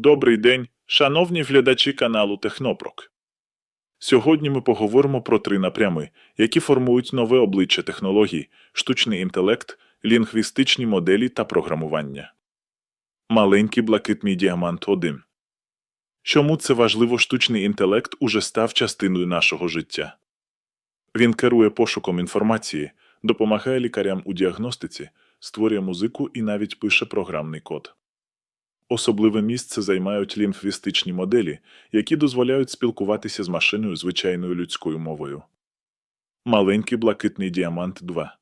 Добрий день, шановні глядачі каналу Технопрок. Сьогодні ми поговоримо про три напрями, які формують нове обличчя технологій, штучний інтелект, лінгвістичні моделі та програмування. Маленький блакитний діамант 1. Чому це важливо штучний інтелект уже став частиною нашого життя? Він керує пошуком інформації, допомагає лікарям у діагностиці, створює музику і навіть пише програмний код. Особливе місце займають лінгвістичні моделі, які дозволяють спілкуватися з машиною звичайною людською мовою. Маленький блакитний діамант 2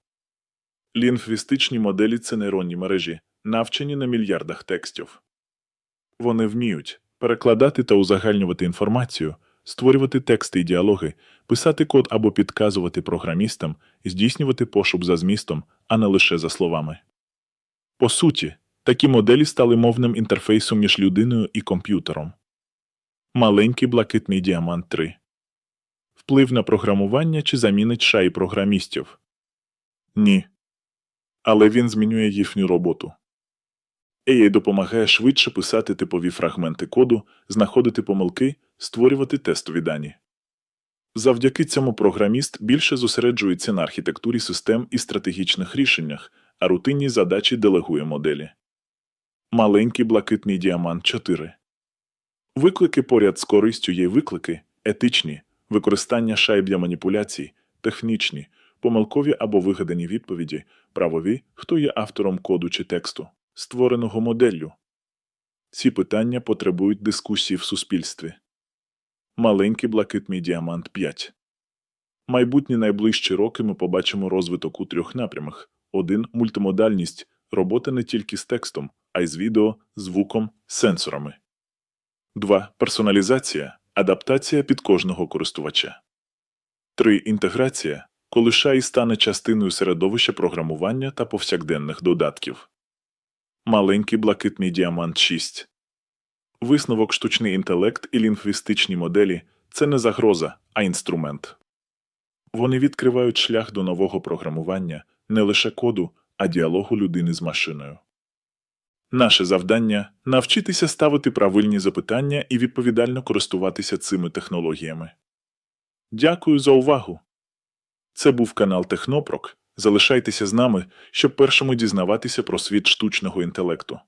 Лінгвістичні моделі це нейронні мережі, навчені на мільярдах текстів. Вони вміють перекладати та узагальнювати інформацію, створювати тексти і діалоги, писати код або підказувати програмістам, здійснювати пошук за змістом, а не лише за словами. По суті, такі моделі стали мовним інтерфейсом між людиною і комп'ютером. Маленький блакитний діамант 3 Вплив на програмування чи замінить шаї програмістів? Ні. Але він змінює їхню роботу. AI допомагає швидше писати типові фрагменти коду, знаходити помилки, створювати тестові дані. Завдяки цьому програміст більше зосереджується на архітектурі систем і стратегічних рішеннях, а рутинні задачі делегує моделі. Маленький блакитний діамант 4 Виклики поряд з користю є виклики етичні, використання шайб для маніпуляцій, технічні, помилкові або вигадані відповіді, правові, хто є автором коду чи тексту, створеного моделлю. Ці питання потребують дискусії в суспільстві. Маленький блакитний діамант 5 Майбутні найближчі роки ми побачимо розвиток у трьох напрямах. Один мультимодальність, робота не тільки з текстом, а й з відео, звуком, сенсорами. 2. Персоналізація адаптація під кожного користувача. 3. Інтеграція коли шай стане частиною середовища програмування та повсякденних додатків. Маленький блакитний діамант 6 Висновок штучний інтелект і лінгвістичні моделі це не загроза, а інструмент. Вони відкривають шлях до нового програмування не лише коду, а діалогу людини з машиною. Наше завдання навчитися ставити правильні запитання і відповідально користуватися цими технологіями. Дякую за увагу. Це був канал Технопрок. Залишайтеся з нами, щоб першими дізнаватися про світ штучного інтелекту.